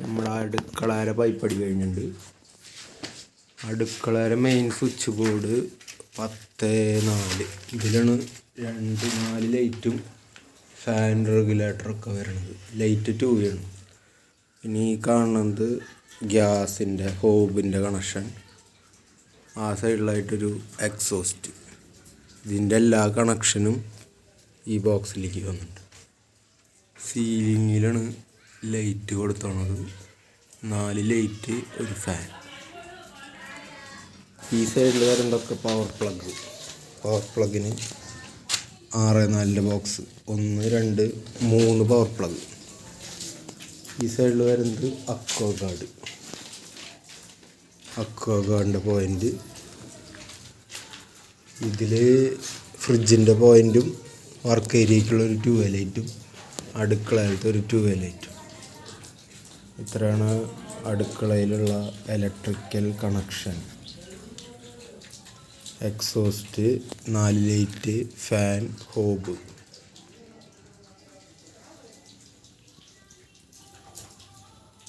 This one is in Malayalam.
നമ്മുടെ അടുക്കളയുടെ പൈപ്പടി കഴിഞ്ഞിട്ടുണ്ട്. അടുക്കളയുടെ മെയിൻ സ്വിച്ച് ബോർഡ് പത്ത് നാല്. ഇതിലാണ് രണ്ട് നാല് ലൈറ്റും ഫാൻ റെഗുലേറ്ററൊക്കെ വരണത്. ലൈറ്റ് ടു ആണ് ഇനി ഈ കാണുന്നത് ഗ്യാസിന്റെ ഹോബിന്റെ കണക്ഷൻ ആ സൈഡിലായിട്ടൊരു എക്സോസ്റ്റ് ഇതിന്റെ എല്ലാ കണക്ഷനും ഈ ബോക്സിലേക്ക് വന്നിട്ടുണ്ട്. സീലിങ്ങിലാണ് ലൈറ്റ് കൊടുത്തോണത്. നാല് ലൈറ്റ് ഒരു ഫാൻ ഈ സൈഡിൽ വരുന്നതൊക്കെ പവർ പ്ലഗ് പവർ പ്ലഗിന് ആറ് നാലിന്റെ ബോക്സ് ഒന്ന് രണ്ട് മൂന്ന് പവർ പ്ലഗ് ഈ സൈഡിൽ വരുന്നത് അക്വ ഗാർഡ് അക്വ ഗാർഡിന്റെ പോയിന്റ് ഇതിൽ ഫ്രിഡ്ജിന്റെ പോയിന്റും വർക്ക് ഏരിയയ്ക്കുള്ള ഒരു ട്യൂബ് ലൈറ്റും അടുക്കളയിലത്തെ ഒരു ട്യൂബ് ലൈറ്റും ഇത്രയാണ് അടുക്കളയിലുള്ള ഇലക്ട്രിക്കൽ കണക്ഷൻ എക്സോസ്റ്റ് നാല് ലൈറ്റ് ഫാൻ ഹോബ്